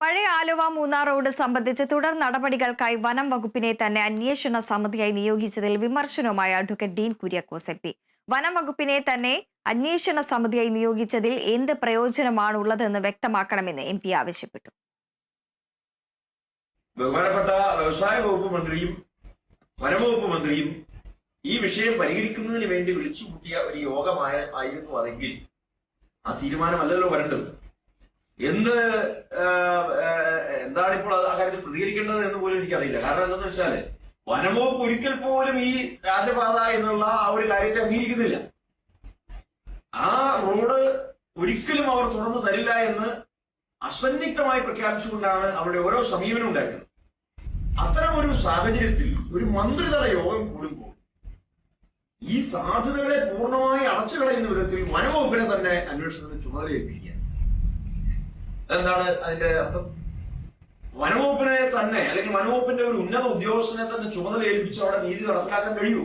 പഴയ ആലുവ മൂന്നാർ റോഡ് സംബന്ധിച്ച് തുടർ നടപടികൾക്കായി വനം വകുപ്പിനെ തന്നെ അന്വേഷണ സമിതിയായി നിയോഗിച്ചതിൽ വിമർശനവുമായി advocate Dean Kuriakose M P. വനം വകുപ്പിനെ തന്നെ അന്വേഷണ സമിതിയായി നിയോഗിച്ചതിൽ എന്ത് പ്രയോജനമാണുള്ളതെന്ന് വ്യക്തമാക്കണമെന്ന് എം പി ആവശ്യപ്പെട്ടു. ബഹുമാനപ്പെട്ട വ്യവസായ വകുപ്പ് മന്ത്രിയും വനംവകുപ്പ് മന്ത്രിയും ഈ വിഷയം പരിഹരിക്കുന്നതിന് വേണ്ടി വിളിച്ചു വിളിച്ചുകൂട്ടിയ ഒരു യോഗമായ ആയിരുന്നു അതെങ്കിൽ ആ തീരുമാനമല്ലല്ലോ വരേണ്ടത്. എന്ത് എന്താണ് ഇപ്പോൾ ആ കാര്യത്തിൽ പ്രതികരിക്കേണ്ടത് എന്ന് പോലും എനിക്കറിയില്ല. കാരണം എന്താണെന്ന് വെച്ചാൽ വനംവകുപ്പ് ഒരിക്കൽ പോലും ഈ രാജപാത എന്നുള്ള ആ ഒരു കാര്യത്തെ അംഗീകരിക്കുന്നില്ല. ആ റോഡ് ഒരിക്കലും അവർ തുറന്നു തരില്ല എന്ന് അസന്നിഗ്ധമായി പ്രഖ്യാപിച്ചുകൊണ്ടാണ് അവരുടെ ഓരോ സമീപനം ഉണ്ടായിരുന്നത്. അത്തരം ഒരു സാഹചര്യത്തിൽ ഒരു മന്ത്രിതല യോഗം കൂടുമ്പോൾ ഈ സാധ്യതകളെ പൂർണമായി അടച്ചു കളയുന്ന വിധത്തിൽ വനവകുപ്പിനെ തന്നെ അന്വേഷണത്തിന് ചുമതല ഏൽപ്പിക്കുക എന്താണ് അതിന്റെ അർത്ഥം? വനവകുപ്പിനെ തന്നെ അല്ലെങ്കിൽ വനവകുപ്പിന്റെ ഒരു ഉന്നത ഉദ്യോഗസ്ഥനെ തന്നെ ചുമതല ഏൽപ്പിച്ച് അവിടെ നീതി നടപ്പിലാക്കാൻ കഴിയൂ.